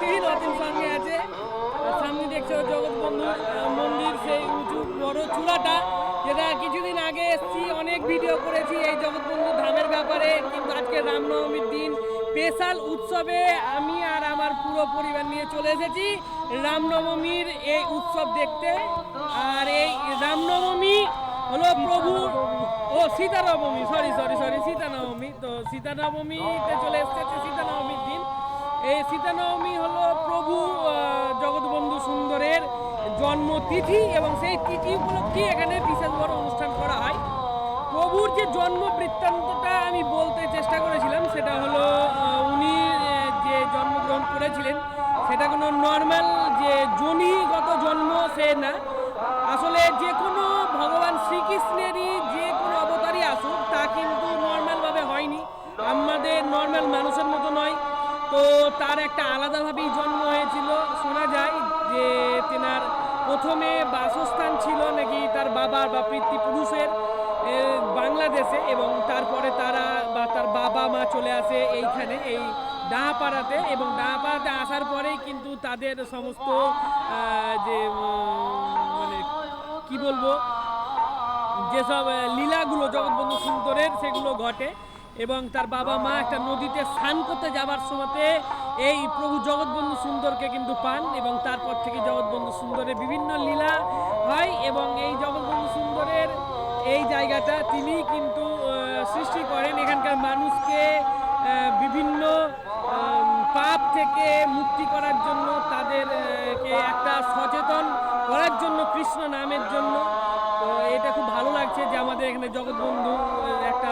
অতীন অতীন সঙ্গে আছে। সামনে দেখছ জগৎবন্ধু মন্দির, সেই উঁচু বড় চূড়াটা, যেটা কিছুদিন আগে এসেছি, অনেক ভিডিও করেছি এই জগৎবন্ধু ধামের ব্যাপারে। কিন্তু আজকে রামনবমীর দিন, স্পেশাল উৎসবে আমি আর আমার পুরো পরিবার নিয়ে চলে এসেছি রামনবমীর এই উৎসব দেখতে। আর এই রামনবমী হলো প্রভু ও Sitanavami sorry sorry sorry Sitanavami. তো সীতানবমীতে চলে এসেছে, সীতানবমীর দিন। এই সীতানবমী হলো প্রভু জগৎবন্ধু সুন্দরের জন্মতিথি এবং সেই তিথি উপলক্ষে এখানে বিশেষ বড় অনুষ্ঠান করা হয়। প্রভুর যে জন্ম বৃত্তান্তটা আমি বলতে চেষ্টা করেছিলাম, সেটা হলো উনি যে জন্মগ্রহণ করেছিলেন, সেটা কোনো নর্মাল তার একটা আলাদাভাবেই জন্ম হয়েছিল। শোনা যায় যে তেনার প্রথমে বাসস্থান ছিল নাকি তার বাবার বা পিতৃপুরুষের বাংলাদেশে এবং তারপরে তারা বা তার বাবা মা চলে আসে এইখানে, এই ডাহাপাড়াতে এবং ডাহাপাড়াতে আসার পরেই কিন্তু তাদের সমস্ত যে মানে কি বলব, যেসব লীলাগুলো জগৎবন্ধু সুন্দরের সেগুলো ঘটে এবং তার বাবা মা একটা নদীতে স্নান করতে যাবার সময়তে এই প্রভু জগৎবন্ধু সুন্দরকে কিন্তু পান এবং তারপর থেকে জগৎবন্ধু সুন্দরের বিভিন্ন লীলা হয় এবং এই জগৎবন্ধু সুন্দরের এই জায়গাটা তিনি কিন্তু সৃষ্টি করেন। এখানকার মানুষকে বিভিন্ন পাপ থেকে মুক্তি করার জন্য, তাদেরকে একটা সচেতন করার জন্য, কৃষ্ণ নামের জন্য। তো এটা খুব ভালো লাগছে যে আমাদের এখানে জগৎবন্ধু একটা